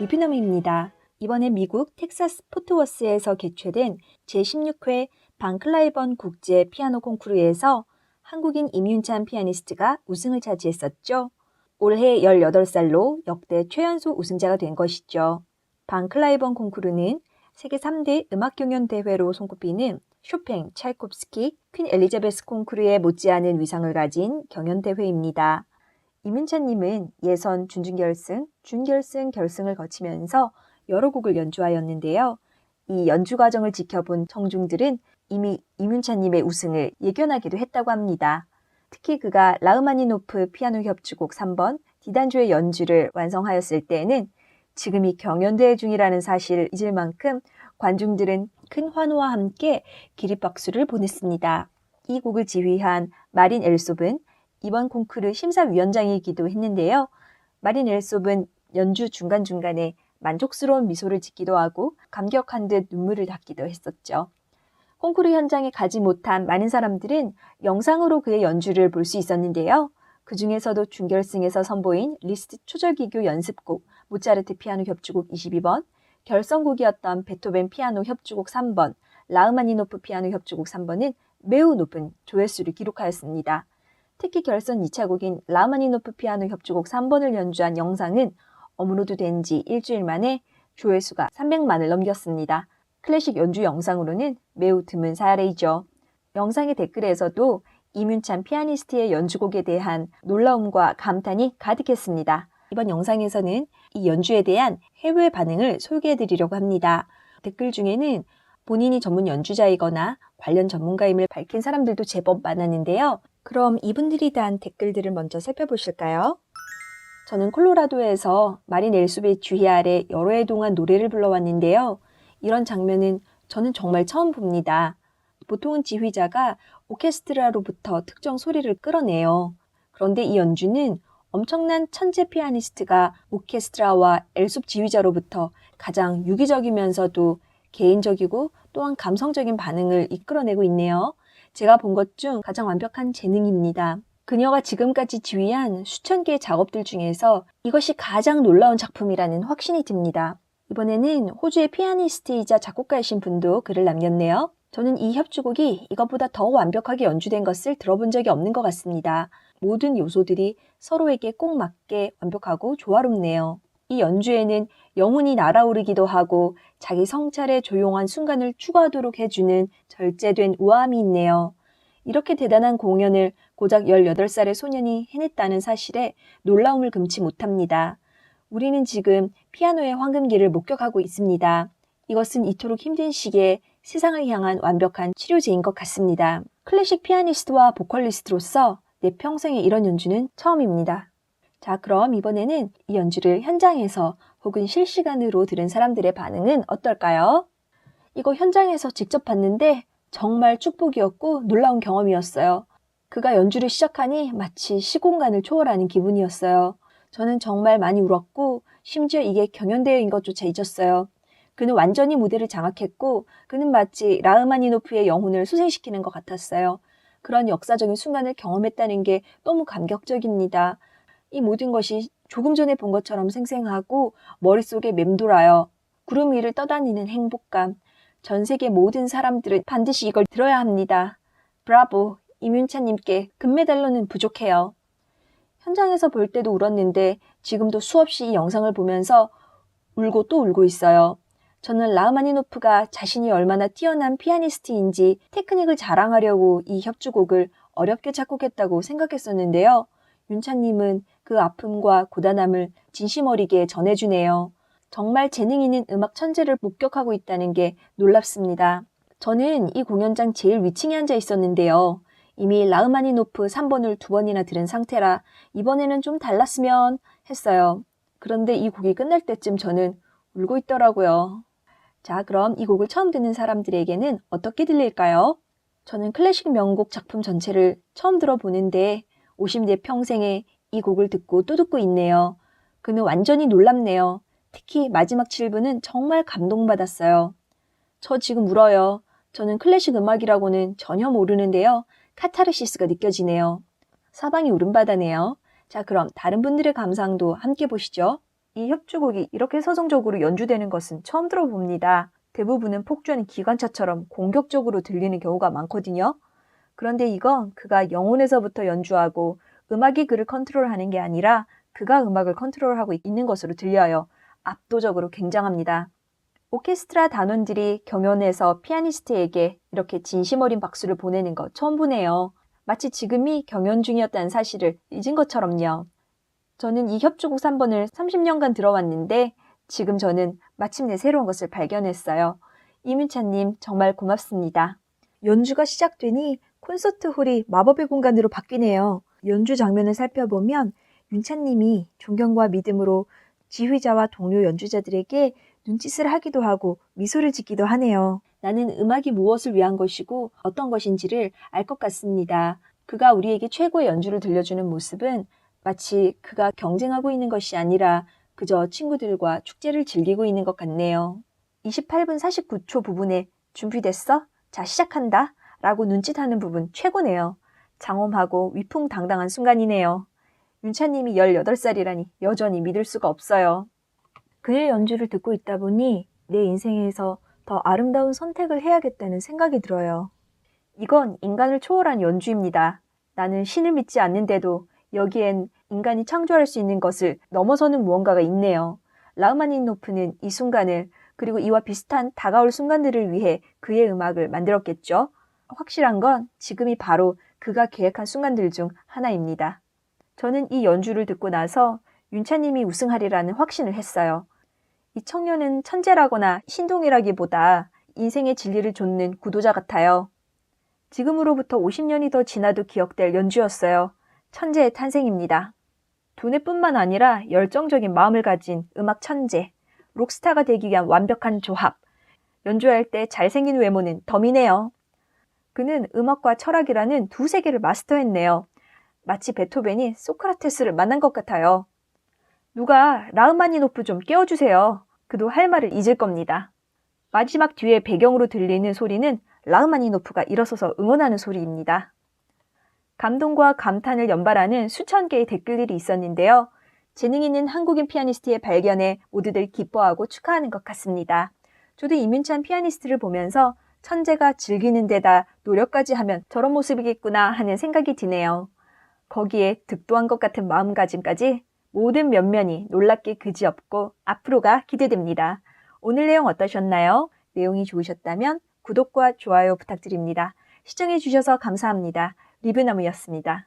리뷰넘입니다. 이번에 미국 텍사스 포트워스에서 개최된 제16회 방클라이번 국제 피아노 콩쿠르에서 한국인 임윤찬 피아니스트가 우승을 차지했었죠. 올해 18살로 역대 최연소 우승자가 된 것이죠. 방클라이번 콩쿠르는 세계 3대 음악 경연 대회로 손꼽히는 쇼팽, 찰콥스키, 퀸 엘리자베스 콩쿠르에 못지않은 위상을 가진 경연 대회입니다. 이민찬님은 예선, 준준결승, 준결승, 결승을 거치면서 여러 곡을 연주하였는데요. 이 연주 과정을 지켜본 청중들은 이미 이민찬님의 우승을 예견하기도 했다고 합니다. 특히 그가 라흐마니노프 피아노 협주곡 3번 디단조의 연주를 완성하였을 때에는 지금이 경연대회 중이라는 사실을 잊을 만큼 관중들은 큰 환호와 함께 기립박수를 보냈습니다. 이 곡을 지휘한 마린 엘솝은 이번 콩쿠르 심사위원장이기도 했는데요. 마린 엘솝은 연주 중간중간에 만족스러운 미소를 짓기도 하고 감격한 듯 눈물을 닦기도 했었죠. 콩쿠르 현장에 가지 못한 많은 사람들은 영상으로 그의 연주를 볼 수 있었는데요. 그 중에서도 준결승에서 선보인 리스트 초절기교 연습곡 모차르트 피아노 협주곡 22번, 결성곡이었던 베토벤 피아노 협주곡 3번, 라흐마니노프 피아노 협주곡 3번은 매우 높은 조회수를 기록하였습니다. 특히 결선 2차 곡인 라흐마니노프 피아노 협주곡 3번을 연주한 영상은 업로드 된 지 일주일 만에 조회수가 300만을 넘겼습니다. 클래식 연주 영상으로는 매우 드문 사례이죠. 영상의 댓글에서도 이문찬 피아니스트의 연주곡에 대한 놀라움과 감탄이 가득했습니다. 이번 영상에서는 이 연주에 대한 해외 반응을 소개해 드리려고 합니다. 댓글 중에는 본인이 전문 연주자이거나 관련 전문가임을 밝힌 사람들도 제법 많았는데요. 그럼 이분들이 단 댓글들을 먼저 살펴보실까요? 저는 콜로라도에서 마린 엘수베 주희 아래 여러 해 동안 노래를 불러왔는데요. 이런 장면은 저는 정말 처음 봅니다. 보통은 지휘자가 오케스트라로부터 특정 소리를 끌어내요. 그런데 이 연주는 엄청난 천재 피아니스트가 오케스트라와 엘숲 지휘자로부터 가장 유기적이면서도 개인적이고 또한 감성적인 반응을 이끌어내고 있네요. 제가 본 것 중 가장 완벽한 재능입니다. 그녀가 지금까지 지휘한 수천 개의 작업들 중에서 이것이 가장 놀라운 작품이라는 확신이 듭니다. 이번에는 호주의 피아니스트이자 작곡가이신 분도 글을 남겼네요. 저는 이 협주곡이 이것보다 더 완벽하게 연주된 것을 들어본 적이 없는 것 같습니다. 모든 요소들이 서로에게 꼭 맞게 완벽하고 조화롭네요. 이 연주에는 영혼이 날아오르기도 하고 자기 성찰의 조용한 순간을 추구하도록 해주는 절제된 우아함이 있네요. 이렇게 대단한 공연을 고작 18살의 소년이 해냈다는 사실에 놀라움을 금치 못합니다. 우리는 지금 피아노의 황금기를 목격하고 있습니다. 이것은 이토록 힘든 시기에 세상을 향한 완벽한 치료제인 것 같습니다. 클래식 피아니스트와 보컬리스트로서 내 평생에 이런 연주는 처음입니다. 자, 그럼 이번에는 이 연주를 현장에서 혹은 실시간으로 들은 사람들의 반응은 어떨까요? 이거 현장에서 직접 봤는데 정말 축복이었고 놀라운 경험이었어요. 그가 연주를 시작하니 마치 시공간을 초월하는 기분이었어요. 저는 정말 많이 울었고 심지어 이게 경연대회인 것조차 잊었어요. 그는 완전히 무대를 장악했고 그는 마치 라흐마니노프의 영혼을 수생시키는 것 같았어요. 그런 역사적인 순간을 경험했다는 게 너무 감격적입니다. 이 모든 것이 조금 전에 본 것처럼 생생하고 머릿속에 맴돌아요. 구름 위를 떠다니는 행복감. 전 세계 모든 사람들은 반드시 이걸 들어야 합니다. 브라보, 이윤찬님께 금메달로는 부족해요. 현장에서 볼 때도 울었는데 지금도 수없이 이 영상을 보면서 울고 또 울고 있어요. 저는 라흐마니노프가 자신이 얼마나 뛰어난 피아니스트인지 테크닉을 자랑하려고 이 협주곡을 어렵게 작곡했다고 생각했었는데요. 윤찬님은 그 아픔과 고단함을 진심 어리게 전해주네요. 정말 재능 있는 음악 천재를 목격하고 있다는 게 놀랍습니다. 저는 이 공연장 제일 위층에 앉아 있었는데요. 이미 라흐마니노프 3번을 두 번이나 들은 상태라 이번에는 좀 달랐으면 했어요. 그런데 이 곡이 끝날 때쯤 저는 울고 있더라고요. 자, 그럼 이 곡을 처음 듣는 사람들에게는 어떻게 들릴까요? 저는 클래식 명곡 작품 전체를 처음 들어보는데 50대 평생에 이 곡을 듣고 또 듣고 있네요. 그는 완전히 놀랍네요. 특히 마지막 7부는 정말 감동받았어요. 저 지금 울어요. 저는 클래식 음악이라고는 전혀 모르는데요. 카타르시스가 느껴지네요. 사방이 울음바다네요. 자, 그럼 다른 분들의 감상도 함께 보시죠. 이 협주곡이 이렇게 서정적으로 연주되는 것은 처음 들어봅니다. 대부분은 폭주하는 기관차처럼 공격적으로 들리는 경우가 많거든요. 그런데 이건 그가 영혼에서부터 연주하고 음악이 그를 컨트롤하는 게 아니라 그가 음악을 컨트롤하고 있는 것으로 들려요. 압도적으로 굉장합니다. 오케스트라 단원들이 경연에서 피아니스트에게 이렇게 진심 어린 박수를 보내는 거 처음 보네요. 마치 지금이 경연 중이었다는 사실을 잊은 것처럼요. 저는 이 협주곡 3번을 30년간 들어왔는데 지금 저는 마침내 새로운 것을 발견했어요. 이민찬님 정말 고맙습니다. 연주가 시작되니 콘서트 홀이 마법의 공간으로 바뀌네요. 연주 장면을 살펴보면 윤찬님이 존경과 믿음으로 지휘자와 동료 연주자들에게 눈짓을 하기도 하고 미소를 짓기도 하네요. 나는 음악이 무엇을 위한 것이고 어떤 것인지를 알 것 같습니다. 그가 우리에게 최고의 연주를 들려주는 모습은 마치 그가 경쟁하고 있는 것이 아니라 그저 친구들과 축제를 즐기고 있는 것 같네요. 28분 49초 부분에 준비됐어? 자, 시작한다. 라고 눈짓하는 부분 최고네요. 장엄하고 위풍당당한 순간이네요. 윤차님이 18살이라니 여전히 믿을 수가 없어요. 그의 연주를 듣고 있다 보니 내 인생에서 더 아름다운 선택을 해야겠다는 생각이 들어요. 이건 인간을 초월한 연주입니다. 나는 신을 믿지 않는데도 여기엔 인간이 창조할 수 있는 것을 넘어서는 무언가가 있네요. 라흐마니노프는 이 순간을 그리고 이와 비슷한 다가올 순간들을 위해 그의 음악을 만들었겠죠. 확실한 건 지금이 바로 그가 계획한 순간들 중 하나입니다. 저는 이 연주를 듣고 나서 윤차님이 우승하리라는 확신을 했어요. 이 청년은 천재라거나 신동이라기보다 인생의 진리를 좇는 구도자 같아요. 지금으로부터 50년이 더 지나도 기억될 연주였어요. 천재의 탄생입니다. 두뇌뿐만 아니라 열정적인 마음을 가진 음악 천재, 록스타가 되기 위한 완벽한 조합. 연주할 때 잘생긴 외모는 덤이네요. 그는 음악과 철학이라는 두 세계를 마스터했네요. 마치 베토벤이 소크라테스를 만난 것 같아요. 누가 라흐마니노프 좀 깨워주세요. 그도 할 말을 잊을 겁니다. 마지막 뒤에 배경으로 들리는 소리는 라흐마니노프가 일어서서 응원하는 소리입니다. 감동과 감탄을 연발하는 수천 개의 댓글들이 있었는데요. 재능 있는 한국인 피아니스트의 발견에 모두들 기뻐하고 축하하는 것 같습니다. 저도 이민찬 피아니스트를 보면서 천재가 즐기는 데다 노력까지 하면 저런 모습이겠구나 하는 생각이 드네요. 거기에 득도한 것 같은 마음가짐까지 모든 면면이 놀랍게 그지없고 앞으로가 기대됩니다. 오늘 내용 어떠셨나요? 내용이 좋으셨다면 구독과 좋아요 부탁드립니다. 시청해주셔서 감사합니다. 리뷰나무였습니다.